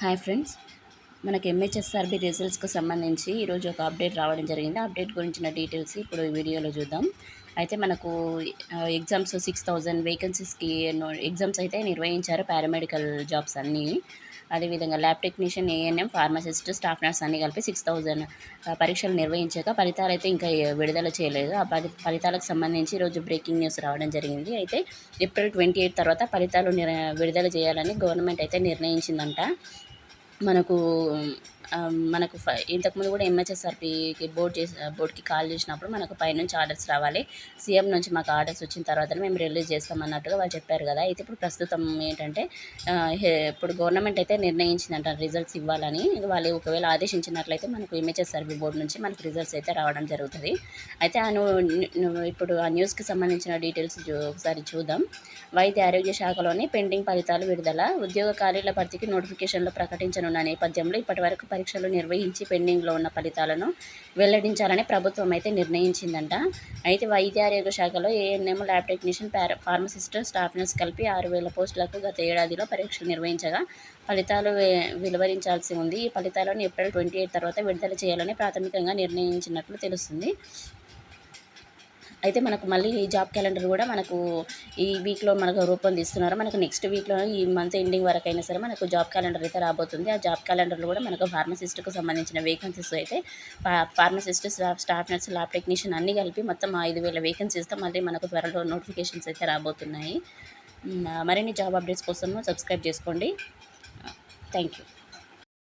Hi friends. మనకి MHSRB రిజల్ట్స్కి సంబంధించి ఈరోజు ఒక అప్డేట్ రావడం జరిగింది. అప్డేట్ గురించిన డీటెయిల్స్ ఇప్పుడు ఈ వీడియోలో చూద్దాం. అయితే మనకు ఎగ్జామ్స్ సిక్స్ థౌజండ్ వేకెన్సీస్కి ఎగ్జామ్స్ అయితే నిర్వహించారు పారామెడికల్ జాబ్స్ అన్నీ. అదేవిధంగా lab technician ANM pharmacist staff nurse అన్ని కలిపి సిక్స్ థౌజండ్ పరీక్షలు నిర్వహించాక ఫలితాలు అయితే ఇంకా విడుదల చేయలేదు. ఆ ఫలితాలకు సంబంధించి ఈరోజు బ్రేకింగ్ న్యూస్ రావడం జరిగింది. అయితే ఏప్రిల్ ట్వంటీ ఎయిట్ తర్వాత ఫలితాలు నిర్ విడుదల చేయాలని గవర్నమెంట్ అయితే నిర్ణయించిందంట. మనకు Um, మనకు ఇంతకుముందు కూడా ఎంహెచ్ఎస్ఆర్పికి బోర్డ్ చేసి uh, బోర్డ్కి కాల్ చేసినప్పుడు మనకు పైనుంచి ఆర్డర్స్ రావాలి. సీఎం నుంచి మాకు ఆర్డర్స్ వచ్చిన తర్వాత మేము రిలీజ్ చేస్తామన్నట్టుగా వాళ్ళు చెప్పారు కదా. అయితే ఇప్పుడు ప్రస్తుతం ఏంటంటే uh, ఇప్పుడు గవర్నమెంట్ అయితే నిర్ణయించిందంట రిజల్ట్స్ ఇవ్వాలని. వాళ్ళు ఒకవేళ ఆదేశించినట్లయితే మనకు ఎంహెచ్ఎస్ఆర్పీ బోర్డు నుంచి మనకు రిజల్ట్స్ అయితే రావడం జరుగుతుంది. అయితే ఆ నువ్వు నువ్వు ఇప్పుడు ఆ న్యూస్కి సంబంధించిన డీటెయిల్స్ ఒకసారి చూద్దాం. వైద్య ఆరోగ్య శాఖలోని పెండింగ్ ఫలితాలు విడుదల ఉద్యోగ ఖాళీల భర్తీకి నోటిఫికేషన్లు ప్రకటించనున్న నేపథ్యంలో ఇప్పటివరకు పరీక్షలు నిర్వహించి పెండింగ్లో ఉన్న ఫలితాలను వెల్లడించాలని ప్రభుత్వం అయితే నిర్ణయించిందంట. అయితే వైద్య ఆరోగ్య శాఖలో ANM lab technician para pharmacist staff nurse కలిపి ఆరు వేల పోస్టులకు గత ఏడాదిలో పరీక్షలు నిర్వహించగా ఫలితాలు వెలువరించాల్సి ఉంది. ఈ ఫలితాలను ఏప్రిల్ ట్వంటీ ఎయిట్ తర్వాత విడుదల చేయాలని ప్రాథమికంగా నిర్ణయించినట్లు తెలుస్తుంది. అయితే మనకు మళ్ళీ ఈ జాబ్ క్యాలెండర్ కూడా మనకు ఈ వీక్లో మనకు రూపొందిస్తున్నారు మనకు నెక్స్ట్ వీక్లో ఈ మంత్ ఎండింగ్ వరకు అయినా సరే మనకు జాబ్ క్యాలెండర్ అయితే రాబోతుంది. ఆ జాబ్ క్యాలెండర్లో కూడా మనకు ఫార్మసిస్ట్కు సంబంధించిన వేకెన్సీస్ అయితే pharmacist staff nurse lab technician అన్నీ కలిపి మొత్తం ఐదు వేల వేకెన్సీస్తో మళ్ళీ మనకు త్వరలో నోటిఫికేషన్స్ అయితే రాబోతున్నాయి. మరిన్ని జాబ్ అప్డేట్స్ కోసం సబ్స్క్రైబ్ చేసుకోండి. Thank you.